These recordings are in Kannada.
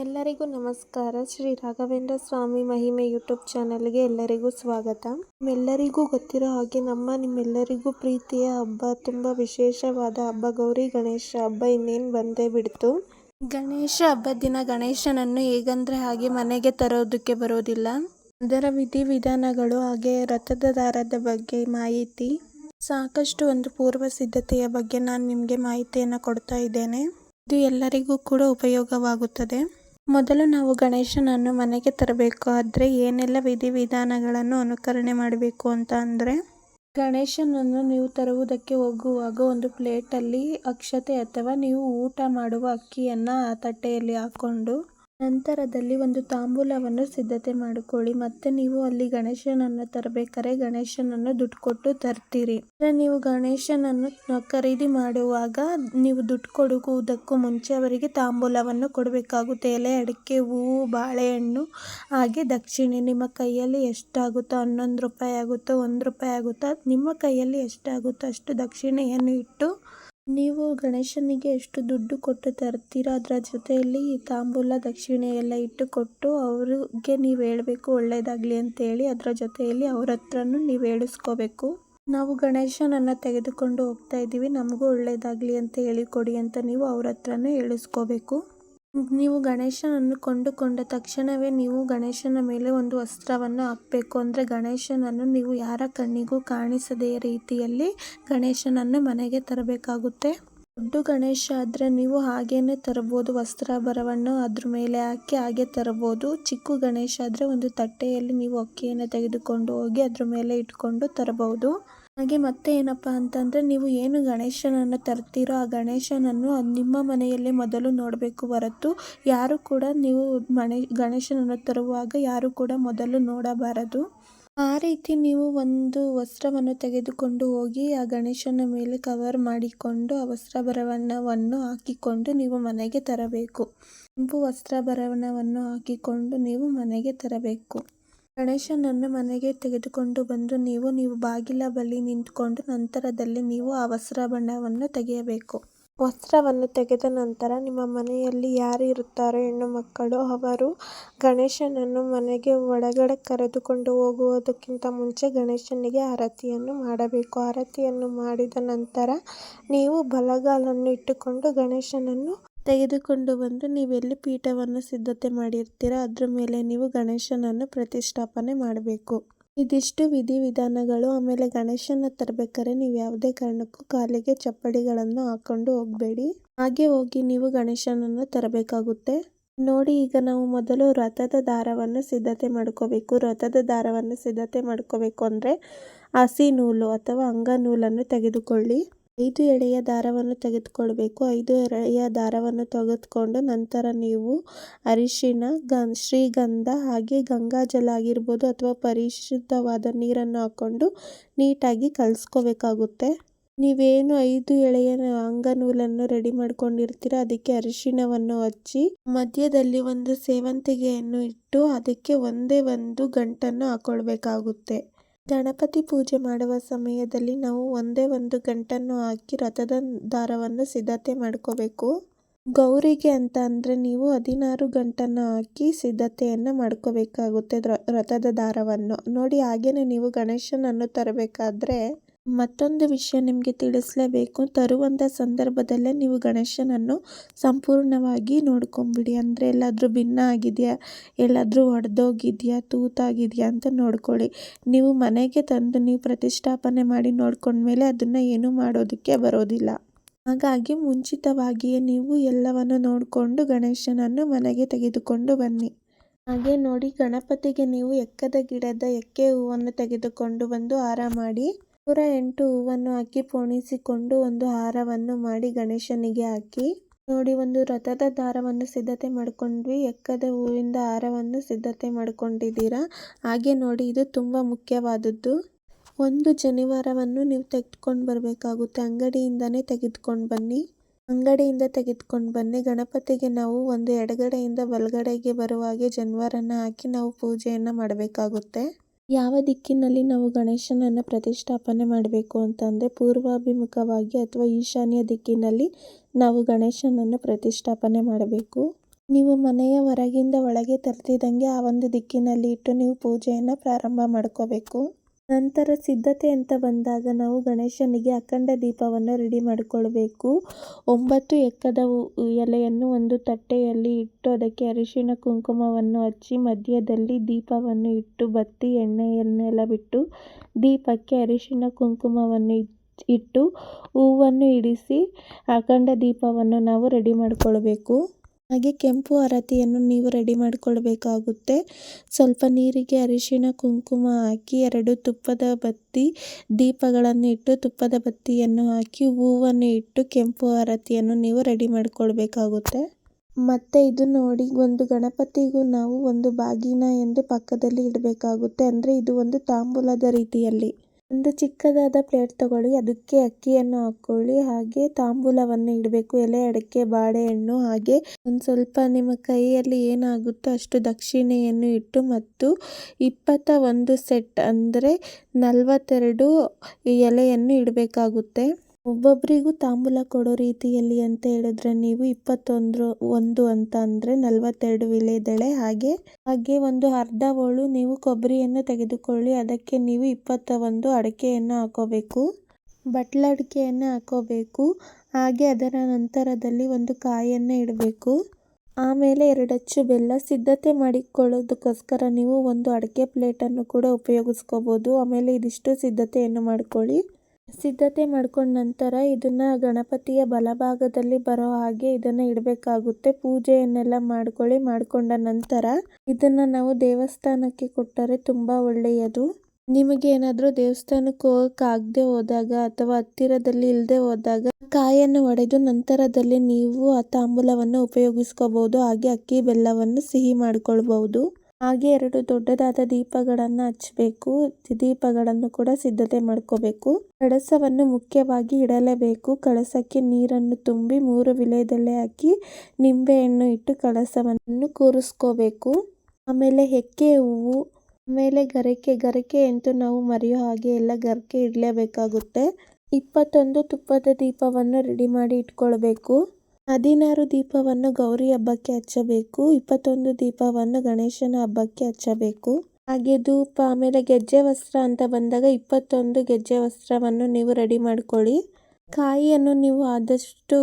ಎಲ್ಲರಿಗೂ ನಮಸ್ಕಾರ. ಶ್ರೀ ರಾಘವೇಂದ್ರ ಸ್ವಾಮಿ ಮಹಿಮೆ ಯೂಟ್ಯೂಬ್ ಚಾನಲ್ಗೆ ಎಲ್ಲರಿಗೂ ಸ್ವಾಗತ. ನಿಮ್ಮೆಲ್ಲರಿಗೂ ಗೊತ್ತಿರೋ ಹಾಗೆ ನಮ್ಮ ನಿಮ್ಮೆಲ್ಲರಿಗೂ ಪ್ರೀತಿಯ ಹಬ್ಬ, ತುಂಬ ವಿಶೇಷವಾದ ಹಬ್ಬ, ಗೌರಿ ಗಣೇಶ ಹಬ್ಬ ಇನ್ನೇನು ಬಂದೇ ಬಿಡ್ತು. ಗಣೇಶ ಹಬ್ಬದ ದಿನ ಗಣೇಶನನ್ನು ಹೇಗಂದ್ರೆ ಹಾಗೆ ಮನೆಗೆ ತರೋದಕ್ಕೆ ಬರೋದಿಲ್ಲ. ಅದರ ವಿಧಿವಿಧಾನಗಳು ಹಾಗೆ ರಥದ ದಾರದ ಬಗ್ಗೆ ಮಾಹಿತಿ, ಸಾಕಷ್ಟು ಒಂದು ಪೂರ್ವ ಸಿದ್ಧತೆಯ ಬಗ್ಗೆ ನಾನು ನಿಮಗೆ ಮಾಹಿತಿಯನ್ನು ಕೊಡ್ತಾ ಇದ್ದೇನೆ. ಇದು ಎಲ್ಲರಿಗೂ ಕೂಡ ಉಪಯೋಗವಾಗುತ್ತದೆ. ಮೊದಲು ನಾವು ಗಣೇಶನನ್ನು ಮನೆಗೆ ತರಬೇಕು, ಆದರೆ ಏನೆಲ್ಲ ವಿಧಿವಿಧಾನಗಳನ್ನು ಅನುಕರಣೆ ಮಾಡಬೇಕು ಅಂತ ಅಂದರೆ, ಗಣೇಶನನ್ನು ನೀವು ತರುವುದಕ್ಕೆ ಹೋಗುವಾಗ ಒಂದು ಪ್ಲೇಟಲ್ಲಿ ಅಕ್ಷತೆ ಅಥವಾ ನೀವು ಊಟ ಮಾಡುವ ಅಕ್ಕಿಯನ್ನು ಆ ತಟ್ಟೆಯಲ್ಲಿ ಹಾಕ್ಕೊಂಡು ನಂತರದಲ್ಲಿ ಒಂದು ತಾಂಬೂಲವನ್ನು ಸಿದ್ಧತೆ ಮಾಡಿಕೊಳ್ಳಿ. ಮತ್ತೆ ನೀವು ಅಲ್ಲಿ ಗಣೇಶನನ್ನು ತರಬೇಕಾದ್ರೆ ಗಣೇಶನನ್ನು ದುಡ್ಡು ಕೊಟ್ಟು ತರ್ತೀರಿ. ನೀವು ಗಣೇಶನನ್ನು ಖರೀದಿ ಮಾಡುವಾಗ ನೀವು ದುಡ್ಡು ಕೊಡುವುದಕ್ಕೂ ಮುಂಚೆ ಅವರಿಗೆ ತಾಂಬೂಲವನ್ನು ಕೊಡಬೇಕಾಗುತ್ತೆ. ಎಲೆ, ಅಡಿಕೆ, ಹೂವು, ಬಾಳೆಹಣ್ಣು, ಹಾಗೆ ದಕ್ಷಿಣೆ. ನಿಮ್ಮ ಕೈಯಲ್ಲಿ ಎಷ್ಟಾಗುತ್ತೋ ಹನ್ನೊಂದು ರೂಪಾಯಿ ಆಗುತ್ತೋ ಒಂದು ರೂಪಾಯಿ ಆಗುತ್ತೋ, ನಿಮ್ಮ ಕೈಯಲ್ಲಿ ಎಷ್ಟಾಗುತ್ತೋ ಅಷ್ಟು ದಕ್ಷಿಣೆಯನ್ನು ಇಟ್ಟು ನೀವು ಗಣೇಶನಿಗೆ ಎಷ್ಟು ದುಡ್ಡು ಕೊಟ್ಟು ತರ್ತೀರೋ ಅದರ ಜೊತೆಯಲ್ಲಿ ತಾಂಬೂಲ ದಕ್ಷಿಣೆ ಎಲ್ಲ ಇಟ್ಟು ಕೊಟ್ಟು ಅವ್ರಿಗೆ ನೀವು ಹೇಳಬೇಕು ಒಳ್ಳೆಯದಾಗಲಿ ಅಂತೇಳಿ ಅದರ ಜೊತೆಯಲ್ಲಿ ಅವ್ರ ಹತ್ರನೂ ನೀವು ಹೇಳಿಸ್ಕೋಬೇಕು. ನಾವು ಗಣೇಶನನ್ನು ತೆಗೆದುಕೊಂಡು ಹೋಗ್ತಾ ಇದ್ದೀವಿ, ನಮಗೂ ಒಳ್ಳೆಯದಾಗಲಿ ಅಂತ ಹೇಳಿಕೊಡಿ ಅಂತ ನೀವು ಅವ್ರ ಹತ್ರನೂ ಹೇಳಿಸ್ಕೋಬೇಕು. ನೀವು ಗಣೇಶನನ್ನು ಕೊಂಡುಕೊಂಡ ತಕ್ಷಣವೇ ನೀವು ಗಣೇಶನ ಮೇಲೆ ಒಂದು ವಸ್ತ್ರವನ್ನು ಹಾಕಬೇಕು. ಅಂದರೆ ಗಣೇಶನನ್ನು ನೀವು ಯಾರ ಕಣ್ಣಿಗೂ ಕಾಣಿಸದೇ ರೀತಿಯಲ್ಲಿ ಗಣೇಶನನ್ನು ಮನೆಗೆ ತರಬೇಕಾಗುತ್ತೆ. ದೊಡ್ಡ ಗಣೇಶ ಆದರೆ ನೀವು ಹಾಗೇನೆ ತರಬಹುದು ವಸ್ತ್ರಾಭರಣವನ್ನು ಅದ್ರ ಮೇಲೆ ಹಾಕಿ ಹಾಗೆ ತರಬಹುದು ಚಿಕ್ಕ ಗಣೇಶ ಆದರೆ ಒಂದು ತಟ್ಟೆಯಲ್ಲಿ ನೀವು ಅಕ್ಕಿಯನ್ನು ತೆಗೆದುಕೊಂಡು ಹೋಗಿ ಅದ್ರ ಮೇಲೆ ಇಟ್ಕೊಂಡು ತರಬಹುದು. ಹಾಗೆ ಮತ್ತೆ ಏನಪ್ಪ ಅಂತಂದ್ರೆ ನೀವು ಏನು ಗಣೇಶನನ್ನು ತರ್ತೀರೋ ಆ ಗಣೇಶನನ್ನು ನಿಮ್ಮ ಮನೆಯಲ್ಲೇ ಮೊದಲು ನೋಡಬೇಕು ಹೊರತು. ಯಾರು ಕೂಡ ನೀವು ಮನೆ ಗಣೇಶನನ್ನು ತರುವಾಗ ಯಾರು ಕೂಡ ಮೊದಲು ನೋಡಬಾರದು. ಆ ರೀತಿ ನೀವು ಒಂದು ವಸ್ತ್ರವನ್ನು ತೆಗೆದುಕೊಂಡು ಹೋಗಿ ಆ ಗಣೇಶನ ಮೇಲೆ ಕವರ್ ಮಾಡಿಕೊಂಡು ಆ ವಸ್ತ್ರಾಭರಣವನ್ನು ಹಾಕಿಕೊಂಡು ನೀವು ಮನೆಗೆ ತರಬೇಕು. ಕೆಂಪು ವಸ್ತ್ರಾಭರಣವನ್ನು ಹಾಕಿಕೊಂಡು ನೀವು ಮನೆಗೆ ತರಬೇಕು. ಗಣೇಶನನ್ನು ಮನೆಗೆ ತೆಗೆದುಕೊಂಡು ಬಂದು ನೀವು ನೀವು ಬಾಗಿಲ ಬಳಿ ನಿಂತ್ಕೊಂಡು ನಂತರದಲ್ಲಿ ನೀವು ಆ ವಸ್ತ್ರ ಬಣ್ಣವನ್ನು ತೆಗೆಯಬೇಕು. ವಸ್ತ್ರವನ್ನು ತೆಗೆದ ನಂತರ ನಿಮ್ಮ ಮನೆಯಲ್ಲಿ ಯಾರು ಇರುತ್ತಾರೋ ಹೆಣ್ಣು ಮಕ್ಕಳು, ಅವರು ಗಣೇಶನನ್ನು ಮನೆಗೆ ಒಳಗಡೆ ಕರೆದುಕೊಂಡು ಹೋಗುವುದಕ್ಕಿಂತ ಮುಂಚೆ ಗಣೇಶನಿಗೆ ಆರತಿಯನ್ನು ಮಾಡಬೇಕು. ಆರತಿಯನ್ನು ಮಾಡಿದ ನಂತರ ನೀವು ಬಲಗಾಲನ್ನು ಇಟ್ಟುಕೊಂಡು ಗಣೇಶನನ್ನು ತೆಗೆದುಕೊಂಡು ಬಂದು ನೀವೆಲ್ಲಿ ಪೀಠವನ್ನು ಸಿದ್ಧತೆ ಮಾಡಿರ್ತೀರ, ಅದರ ಮೇಲೆ ನೀವು ಗಣೇಶನನ್ನು ಪ್ರತಿಷ್ಠಾಪನೆ ಮಾಡಬೇಕು. ಇದಿಷ್ಟು ವಿಧಿವಿಧಾನಗಳು ಆಮೇಲೆ ಗಣೇಶನ ತರಬೇಕಾದ್ರೆ ನೀವು ಯಾವುದೇ ಕಾರಣಕ್ಕೂ ಕಾಲಿಗೆ ಚಪ್ಪಡಿಗಳನ್ನು ಹಾಕೊಂಡು ಹೋಗಬೇಡಿ. ಹಾಗೆ ಹೋಗಿ ನೀವು ಗಣೇಶನನ್ನು ತರಬೇಕಾಗುತ್ತೆ. ನೋಡಿ, ಈಗ ನಾವು ಮೊದಲು ರಥದ ದಾರವನ್ನು ಸಿದ್ಧತೆ ಮಾಡ್ಕೋಬೇಕು. ರಥದ ದಾರವನ್ನು ಸಿದ್ಧತೆ ಮಾಡ್ಕೋಬೇಕು ಅಂದರೆ ಹಸಿ ನೂಲು ಅಥವಾ ಅಂಗ ನೂಲನ್ನು ತೆಗೆದುಕೊಳ್ಳಿ. ಐದು ಎಳೆಯ ದಾರವನ್ನು ತೆಗೆದುಕೊಳ್ಬೇಕು. ಐದು ಎಳೆಯ ದಾರವನ್ನು ತೆಗೆದುಕೊಂಡು ನಂತರ ನೀವು ಅರಿಶಿನ ಗನ್ ಶ್ರೀಗಂಧ ಹಾಗೆ ಗಂಗಾಜಲ ಆಗಿರ್ಬೋದು ಅಥವಾ ಪರಿಶುದ್ಧವಾದ ನೀರನ್ನು ಹಾಕ್ಕೊಂಡು ನೀಟಾಗಿ ಕಲಿಸ್ಕೋಬೇಕಾಗುತ್ತೆ. ನೀವೇನು ಐದು ಎಳೆಯ ಅಂಗನೂಲನ್ನು ರೆಡಿ ಮಾಡ್ಕೊಂಡಿರ್ತೀರ, ಅದಕ್ಕೆ ಅರಿಶಿನವನ್ನು ಹಚ್ಚಿ ಮಧ್ಯದಲ್ಲಿ ಒಂದು ಸೇವಂತಿಗೆಯನ್ನು ಇಟ್ಟು ಅದಕ್ಕೆ ಒಂದೇ ಒಂದು ಗಂಟನ್ನು ಹಾಕೊಳ್ಬೇಕಾಗುತ್ತೆ. ಗಣಪತಿ ಪೂಜೆ ಮಾಡುವ ಸಮಯದಲ್ಲಿ ನಾವು ಒಂದೇ ಒಂದು ಗಂಟನ್ನು ಹಾಕಿ ರಥದ ದಾರವನ್ನು ಸಿದ್ಧತೆ ಮಾಡ್ಕೋಬೇಕು. ಗೌರಿಗೆ ಅಂತ ಅಂದರೆ ನೀವು ಹದಿನಾರು ಗಂಟನ್ನು ಹಾಕಿ ಸಿದ್ಧತೆಯನ್ನು ಮಾಡ್ಕೋಬೇಕಾಗುತ್ತೆ ರಥದ ದಾರವನ್ನು. ನೋಡಿ ಹಾಗೆಯೇ ನೀವು ಗಣೇಶನನ್ನು ತರಬೇಕಾದ್ರೆ ಮತ್ತೊಂದು ವಿಷಯ ನಿಮಗೆ ತಿಳಿಸಲೇಬೇಕು. ತರುವಂಥ ಸಂದರ್ಭದಲ್ಲೇ ನೀವು ಗಣೇಶನನ್ನು ಸಂಪೂರ್ಣವಾಗಿ ನೋಡ್ಕೊಂಬಿಡಿ. ಅಂದರೆ ಎಲ್ಲಾದರೂ ಭಿನ್ನ ಆಗಿದೆಯಾ? ಎಲ್ಲಾದರೂ ಒಡೆದೋಗಿದೆಯಾ? ತೂತಾಗಿದೆಯಾ ಅಂತ ನೋಡ್ಕೊಳ್ಳಿ. ನೀವು ಮನೆಗೆ ತಂದು ನೀವು ಪ್ರತಿಷ್ಠಾಪನೆ ಮಾಡಿ ನೋಡ್ಕೊಂಡ್ಮೇಲೆ ಅದನ್ನು ಏನೂ ಮಾಡೋದಕ್ಕೆ ಬರೋದಿಲ್ಲ. ಹಾಗಾಗಿ ಮುಂಚಿತವಾಗಿಯೇ ನೀವು ಎಲ್ಲವನ್ನು ನೋಡಿಕೊಂಡು ಗಣೇಶನನ್ನು ಮನೆಗೆ ತೆಗೆದುಕೊಂಡು ಬನ್ನಿ. ಹಾಗೆ ನೋಡಿ ಗಣಪತಿಗೆ ನೀವು ಎಕ್ಕದ ಗಿಡದ ಎಕ್ಕೆ ಹೂವನ್ನು ತೆಗೆದುಕೊಂಡು ಬಂದು ಹಾರ ಮಾಡಿ ನೂರ ಎಂಟು ಹೂವನ್ನು ಹಾಕಿ ಪೋಣಿಸಿಕೊಂಡು ಒಂದು ಹಾರವನ್ನು ಮಾಡಿ ಗಣೇಶನಿಗೆ ಹಾಕಿ, ನೋಡಿ ಒಂದು ರಥದ ದಾರವನ್ನು ಸಿದ್ಧತೆ ಮಾಡ್ಕೊಂಡ್ವಿ, ಎಕ್ಕದ ಹೂವಿಂದ ಹಾರವನ್ನು ಸಿದ್ಧತೆ ಮಾಡ್ಕೊಂಡಿದ್ದೀರಾ? ಹಾಗೆ ನೋಡಿ, ಇದು ತುಂಬ ಮುಖ್ಯವಾದದ್ದು. ಒಂದು ಜನಿವಾರವನ್ನು ನೀವು ತೆಗೆದುಕೊಂಡು ಬರಬೇಕಾಗುತ್ತೆ. ಅಂಗಡಿಯಿಂದನೇ ತೆಗೆದುಕೊಂಡು ಬನ್ನಿ. ಅಂಗಡಿಯಿಂದ ತೆಗೆದುಕೊಂಡು ಬನ್ನಿ. ಗಣಪತಿಗೆ ನಾವು ಒಂದು ಎಡಗಡೆಯಿಂದ ಬಲಗಡೆಗೆ ಬರುವ ಹಾಗೆ ಜನಿವಾರನ ಹಾಕಿ ನಾವು ಪೂಜೆಯನ್ನು ಮಾಡಬೇಕಾಗುತ್ತೆ. ಯಾವ ದಿಕ್ಕಿನಲ್ಲಿ ನಾವು ಗಣೇಶನನ್ನು ಪ್ರತಿಷ್ಠಾಪನೆ ಮಾಡಬೇಕು ಅಂತಂದರೆ ಪೂರ್ವಾಭಿಮುಖವಾಗಿ ಅಥವಾ ಈಶಾನ್ಯ ದಿಕ್ಕಿನಲ್ಲಿ ನಾವು ಗಣೇಶನನ್ನು ಪ್ರತಿಷ್ಠಾಪನೆ ಮಾಡಬೇಕು. ನೀವು ಮನೆಯ ಹೊರಗಿಂದ ಒಳಗೆ ತರ್ತಿದ್ದಂಗೆ ಆ ಒಂದು ದಿಕ್ಕಿನಲ್ಲಿ ಇಟ್ಟು ನೀವು ಪೂಜೆಯನ್ನು ಪ್ರಾರಂಭ ಮಾಡ್ಕೋಬೇಕು. ನಂತರ ಸಿದ್ಧತೆ ಅಂತ ಬಂದಾಗ ನಾವು ಗಣೇಶನಿಗೆ ಅಖಂಡ ದೀಪವನ್ನು ರೆಡಿ ಮಾಡಿಕೊಳ್ಬೇಕು. ಒಂಬತ್ತು ಎಕ್ಕದ ಎಲೆಯನ್ನು ಒಂದು ತಟ್ಟೆಯಲ್ಲಿ ಇಟ್ಟು ಅದಕ್ಕೆ ಅರಿಶಿಣ ಕುಂಕುಮವನ್ನು ಹಚ್ಚಿ ಮಧ್ಯದಲ್ಲಿ ದೀಪವನ್ನು ಇಟ್ಟು ಬತ್ತಿ ಎಣ್ಣೆಯನ್ನೆಲ್ಲ ಬಿಟ್ಟು ದೀಪಕ್ಕೆ ಅರಿಶಿಣ ಕುಂಕುಮವನ್ನು ಇಟ್ಟು ಹೂವನ್ನು ಇಡಿಸಿ ಅಖಂಡ ದೀಪವನ್ನು ನಾವು ರೆಡಿ ಮಾಡಿಕೊಳ್ಬೇಕು. ಹಾಗೆ ಕೆಂಪು ಆರತಿಯನ್ನು ನೀವು ರೆಡಿ ಮಾಡಿಕೊಳ್ಬೇಕಾಗುತ್ತೆ. ಸ್ವಲ್ಪ ನೀರಿಗೆ ಅರಿಶಿಣ, ಕುಂಕುಮ ಹಾಕಿ ಎರಡು ತುಪ್ಪದ ಬತ್ತಿ, ದೀಪಗಳನ್ನು ಇಟ್ಟು ತುಪ್ಪದ ಬತ್ತಿಯನ್ನು ಹಾಕಿ ಹೂವನ್ನು ಇಟ್ಟು ಕೆಂಪು ಆರತಿಯನ್ನು ನೀವು ರೆಡಿ ಮಾಡಿಕೊಳ್ಬೇಕಾಗುತ್ತೆ. ಮತ್ತೆ ಇದು ನೋಡಿ, ಒಂದು ಗಣಪತಿಗೂ ನಾವು ಒಂದು ಬಾಗಿನ ಎಂದು ಪಕ್ಕದಲ್ಲಿ ಇಡಬೇಕಾಗುತ್ತೆ. ಅಂದರೆ ಇದು ಒಂದು ತಾಂಬೂಲದ ರೀತಿಯಲ್ಲಿ. ಒಂದು ಚಿಕ್ಕದಾದ ಪ್ಲೇಟ್ ತಗೊಳ್ಳಿ. ಅದಕ್ಕೆ ಅಕ್ಕಿಯನ್ನು ಹಾಕ್ಕೊಳ್ಳಿ ಹಾಗೆ ತಾಂಬೂಲವನ್ನು ಇಡಬೇಕು. ಎಲೆ, ಅಡಿಕೆ, ಬಾಳೆಹಣ್ಣು ಹಾಗೆ ಒಂದು ಸ್ವಲ್ಪ ನಿಮ್ಮ ಕೈಯಲ್ಲಿ ಏನಾಗುತ್ತೋ ಅಷ್ಟು ದಕ್ಷಿಣೆಯನ್ನು ಇಟ್ಟು ಮತ್ತು ಇಪ್ಪತ್ತ ಒಂದು ಸೆಟ್ ಅಂದರೆ ನಲವತ್ತೆರಡು ಎಲೆಯನ್ನು ಇಡಬೇಕಾಗುತ್ತೆ. ಒಬ್ಬೊಬ್ಬರಿಗೂ ತಾಂಬೂಲ ಕೊಡೋ ರೀತಿಯಲ್ಲಿ ಅಂತ ಹೇಳಿದ್ರೆ ನೀವು ಇಪ್ಪತ್ತೊಂದು ಒಂದು ಅಂತ ಅಂದರೆ ನಲವತ್ತೆರಡು ವಿಳೆದೆಳೆ ಹಾಗೆ ಹಾಗೆ ಒಂದು ಅರ್ಧ ಹೋಳು ನೀವು ಕೊಬ್ಬರಿಯನ್ನು ತೆಗೆದುಕೊಳ್ಳಿ, ಅದಕ್ಕೆ ನೀವು ಇಪ್ಪತ್ತ ಒಂದು ಅಡಿಕೆಯನ್ನು ಹಾಕೋಬೇಕು ಬಟ್ಲಡಿಕೆಯನ್ನು ಹಾಕೋಬೇಕು, ಹಾಗೆ ಅದರ ನಂತರದಲ್ಲಿ ಒಂದು ಕಾಯನ್ನು ಇಡಬೇಕು. ಆಮೇಲೆ ಎರಡಚ್ಚು ಬೆಲ್ಲ ಸಿದ್ಧತೆ ಮಾಡಿಕೊಳ್ಳೋದಕ್ಕೋಸ್ಕರ ನೀವು ಒಂದು ಅಡಿಕೆ ಪ್ಲೇಟನ್ನು ಕೂಡ ಉಪಯೋಗಿಸ್ಕೋಬೋದು. ಆಮೇಲೆ ಇದಿಷ್ಟು ಸಿದ್ಧತೆಯನ್ನು ಮಾಡ್ಕೊಳ್ಳಿ. ಸಿದ್ಧತೆ ಮಾಡ್ಕೊಂಡ ನಂತರ ಇದನ್ನ ಗಣಪತಿಯ ಬಲಭಾಗದಲ್ಲಿ ಬರೋ ಹಾಗೆ ಇದನ್ನ ಇಡಬೇಕಾಗುತ್ತೆ. ಪೂಜೆಯನ್ನೆಲ್ಲ ಮಾಡ್ಕೊಳ್ಳಿ, ಮಾಡ್ಕೊಂಡ ನಂತರ ಇದನ್ನ ನಾವು ದೇವಸ್ಥಾನಕ್ಕೆ ಕೊಟ್ಟರೆ ತುಂಬಾ ಒಳ್ಳೆಯದು. ನಿಮಗೆ ಏನಾದರೂ ದೇವಸ್ಥಾನಕ್ಕೆ ಹೋಗೋಕ್ಕಾಗದೆ ಹೋದಾಗ ಅಥವಾ ಹತ್ತಿರದಲ್ಲಿ ಇಲ್ಲದೆ ಹೋದಾಗ ಕಾಯನ್ನು ಒಡೆದು ನಂತರದಲ್ಲಿ ನೀವು ಆ ತಾಂಬೂಲವನ್ನು ಉಪಯೋಗಿಸ್ಕೋಬಹುದು ಹಾಗೆ ಅಕ್ಕಿ ಬೆಲ್ಲವನ್ನು ಸಿಹಿ ಮಾಡ್ಕೊಳ್ಬಹುದು. ಹಾಗೆ ಎರಡು ದೊಡ್ಡದಾದ ದೀಪಗಳನ್ನು ಹಚ್ಚಬೇಕು. ದೀಪಗಳನ್ನು ಕೂಡ ಸಿದ್ಧತೆ ಮಾಡ್ಕೋಬೇಕು. ಕಳಸವನ್ನು ಮುಖ್ಯವಾಗಿ ಇಡಲೇಬೇಕು. ಕಳಸಕ್ಕೆ ನೀರನ್ನು ತುಂಬಿ ಮೂರು ವಿಲೇದಲ್ಲೇ ಹಾಕಿ ನಿಂಬೆಹಣ್ಣು ಇಟ್ಟು ಕಳಸವನ್ನು ಕೂರಿಸ್ಕೋಬೇಕು. ಆಮೇಲೆ ಹೆಕ್ಕೆ ಹೂವು, ಆಮೇಲೆ ಗರಿಕೆ. ಗರಿಕೆ ಅಂತೂ ನಾವು ಮರೆಯೋ ಹಾಗೆ ಎಲ್ಲ ಗರಿಕೆ ಇಡಲೇಬೇಕಾಗುತ್ತೆ. ಇಪ್ಪತ್ತೊಂದು ತುಪ್ಪದ ದೀಪವನ್ನು ರೆಡಿ ಮಾಡಿ ಇಟ್ಕೊಳ್ಬೇಕು. ಹದಿನಾರು ದೀಪವನ್ನು ಗೌರಿ ಹಬ್ಬಕ್ಕೆ ಹಚ್ಚಬೇಕು, ಇಪ್ಪತ್ತೊಂದು ದೀಪವನ್ನು ಗಣೇಶನ ಹಬ್ಬಕ್ಕೆ ಹಚ್ಚಬೇಕು. ಹಾಗೆ ಧೂಪ, ಆಮೇಲೆ ಗೆಜ್ಜೆ ವಸ್ತ್ರ ಅಂತ ಬಂದಾಗ ಇಪ್ಪತ್ತೊಂದು ಗೆಜ್ಜೆ ವಸ್ತ್ರವನ್ನು ನೀವು ರೆಡಿ ಮಾಡ್ಕೊಳ್ಳಿ. ಕಾಯಿಯನ್ನು ನೀವು ಆದಷ್ಟು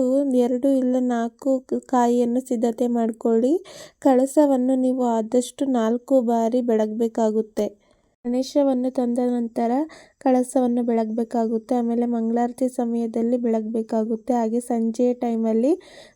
ಎರಡು ಇಲ್ಲ ನಾಲ್ಕು ಕಾಯಿಯನ್ನು ಸಿದ್ಧತೆ ಮಾಡ್ಕೊಳ್ಳಿ. ಕಳಸವನ್ನು ನೀವು ಆದಷ್ಟು ನಾಲ್ಕು ಬಾರಿ ಬೆಳಗಬೇಕಾಗುತ್ತೆ. ಗಣೇಶವನ್ನು ತಂದ ನಂತರ ಕಳಸವನ್ನು ಬೆಳಗಬೇಕಾಗುತ್ತೆ. ಆಮೇಲೆ ಮಂಗಳಾರತಿ ಸಮಯದಲ್ಲಿ ಬೆಳಗಬೇಕಾಗುತ್ತೆ. ಹಾಗೆ ಸಂಜೆಯ ಟೈಮಲ್ಲಿ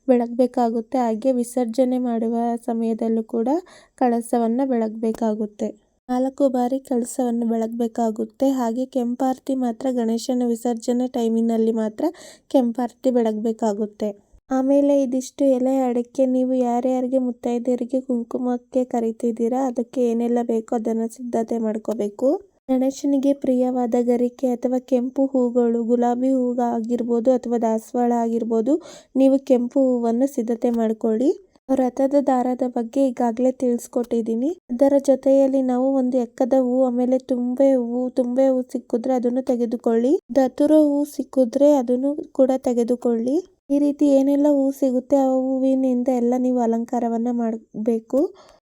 ಬೆಳಗಬೇಕಾಗುತ್ತೆ. ಹಾಗೆ ವಿಸರ್ಜನೆ ಮಾಡುವ ಸಮಯದಲ್ಲೂ ಕೂಡ ಕಳಸವನ್ನು ಬೆಳಗಬೇಕಾಗುತ್ತೆ. ನಾಲ್ಕು ಬಾರಿ ಕಳಸವನ್ನು ಬೆಳಗಬೇಕಾಗುತ್ತೆ. ಹಾಗೆ ಕೆಂಪಾರತಿ ಮಾತ್ರ ಗಣೇಶನ ವಿಸರ್ಜನೆ ಟೈಮಿನಲ್ಲಿ ಮಾತ್ರ ಕೆಂಪಾರತಿ ಬೆಳಗಬೇಕಾಗುತ್ತೆ. ಆಮೇಲೆ ಇದಿಷ್ಟು ಎಲೆ ಅಡಿಕೆ ನೀವು ಯಾರ್ಯಾರಿಗೆ ಮುತ್ತೈದೆಯರಿಗೆ ಕುಂಕುಮಕ್ಕೆ ಕರಿತಿದ್ದೀರಾ, ಅದಕ್ಕೆ ಏನೆಲ್ಲ ಬೇಕೋ ಅದನ್ನು ಸಿದ್ಧತೆ ಮಾಡ್ಕೋಬೇಕು. ಗಣೇಶನಿಗೆ ಪ್ರಿಯವಾದ ಗರಿಕೆ ಅಥವಾ ಕೆಂಪು ಹೂಗಳು, ಗುಲಾಬಿ ಹೂ ಆಗಿರ್ಬೋದು ಅಥವಾ ದಾಸವಾಳ ಆಗಿರ್ಬೋದು, ನೀವು ಕೆಂಪು ಹೂವನ್ನು ಸಿದ್ಧತೆ ಮಾಡ್ಕೊಳ್ಳಿ. ರಥದ ದಾರದ ಬಗ್ಗೆ ಈಗಾಗಲೇ ತಿಳಿಸ್ಕೊಟ್ಟಿದ್ದೀನಿ. ಅದರ ಜೊತೆಯಲ್ಲಿ ನಾವು ಒಂದು ಎಕ್ಕದ ಹೂ, ಆಮೇಲೆ ತುಂಬೆ ಹೂವು ತುಂಬೆ ಹೂ ಸಿಕ್ಕಿದ್ರೆ ಅದನ್ನು ತೆಗೆದುಕೊಳ್ಳಿ. ದತುರ ಹೂ ಸಿಕ್ಕಿದ್ರೆ ಅದನ್ನು ಕೂಡ ತೆಗೆದುಕೊಳ್ಳಿ. ಈ ರೀತಿ ಏನೆಲ್ಲ ಹೂ ಸಿಗುತ್ತೆ ಆ ಹೂವಿನಿಂದ ಎಲ್ಲ ನೀವು ಅಲಂಕಾರವನ್ನು ಮಾಡಬೇಕು.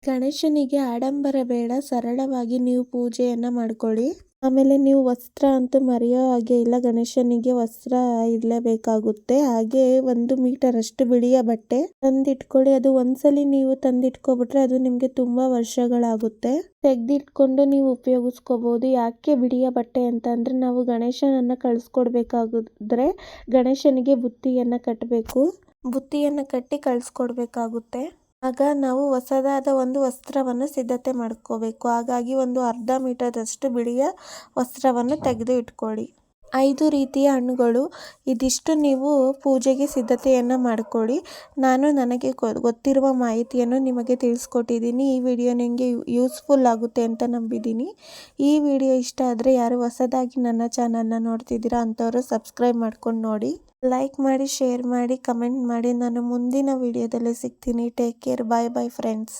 ಗಣೇಶನಿಗೆ ಆಡಂಬರ ಬೇಡ, ಸರಳವಾಗಿ ನೀವು ಪೂಜೆಯನ್ನು ಮಾಡ್ಕೊಳ್ಳಿ. ಆಮೇಲೆ ನೀವು ವಸ್ತ್ರ ಅಂತೂ ಮರೆಯೋ ಹಾಗೆ ಇಲ್ಲ, ಗಣೇಶನಿಗೆ ವಸ್ತ್ರ ಇಡಲೇಬೇಕಾಗುತ್ತೆ. ಹಾಗೆ ಒಂದು ಮೀಟರ್ ಅಷ್ಟು ಬಿಳಿಯ ಬಟ್ಟೆ ತಂದಿಟ್ಕೊಳ್ಳಿ. ಅದು ಒಂದ್ಸಲಿ ನೀವು ತಂದಿಟ್ಕೊಬಿಟ್ರೆ ಅದು ನಿಮ್ಗೆ ತುಂಬಾ ವರ್ಷಗಳಾಗುತ್ತೆ. ತೆಗ್ದಿಟ್ಕೊಂಡು ನೀವು ಉಪಯೋಗಿಸ್ಕೋಬಹುದು ಯಾಕೆ ಬಿಡಿಯ ಬಟ್ಟೆ ಅಂತ ಅಂದ್ರೆ ನಾವು ಗಣೇಶನನ್ನ ಕಳಿಸ್ಕೊಡ್ಬೇಕಾಗಿದ್ರೆ ಗಣೇಶನಿಗೆ ಬುತ್ತಿಯನ್ನ ಕಟ್ಟಬೇಕು. ಬುತ್ತಿಯನ್ನ ಕಟ್ಟಿ ಕಳಿಸ್ಕೊಡ್ಬೇಕಾಗುತ್ತೆ. ಆಗ ನಾವು ಹೊಸದಾದ ಒಂದು ವಸ್ತ್ರವನ್ನು ಸಿದ್ಧತೆ ಮಾಡ್ಕೋಬೇಕು. ಹಾಗಾಗಿ ಒಂದು ಅರ್ಧ ಮೀಟರ್ದಷ್ಟು ಬಿಳಿಯ ವಸ್ತ್ರವನ್ನು ತೆಗೆದು ಇಟ್ಕೊಳ್ಳಿ. ಐದು ರೀತಿಯ ಹಣ್ಣುಗಳು. ಇದಿಷ್ಟು ನೀವು ಪೂಜೆಗೆ ಸಿದ್ಧತೆಯನ್ನು ಮಾಡಿಕೊಳ್ಳಿ. ನಾನು ನನಗೆ ಗೊತ್ತಿರುವ ಮಾಹಿತಿಯನ್ನು ನಿಮಗೆ ತಿಳಿಸ್ಕೊಟ್ಟಿದ್ದೀನಿ. ಈ ವಿಡಿಯೋ ನಿಮಗೆ ಯೂಸ್ಫುಲ್ ಆಗುತ್ತೆ ಅಂತ ನಂಬಿದ್ದೀನಿ. ಈ ವಿಡಿಯೋ ಇಷ್ಟ ಆದರೆ ಯಾರು ಹೊಸದಾಗಿ ನನ್ನ ಚಾನಲ್ನ ನೋಡ್ತಿದ್ದೀರಾ ಅಂಥವರು ಸಬ್ಸ್ಕ್ರೈಬ್ ಮಾಡ್ಕೊಂಡು ನೋಡಿ. ಲೈಕ್ ಮಾಡಿ ಶೇರ್ ಮಾಡಿ ಕಮೆಂಟ್ ಮಾಡಿ. ನಾನು ಮುಂದಿನ ವಿಡಿಯೋದಲ್ಲಿ ಸಿಗ್ತೀನಿ. Take care bye bye friends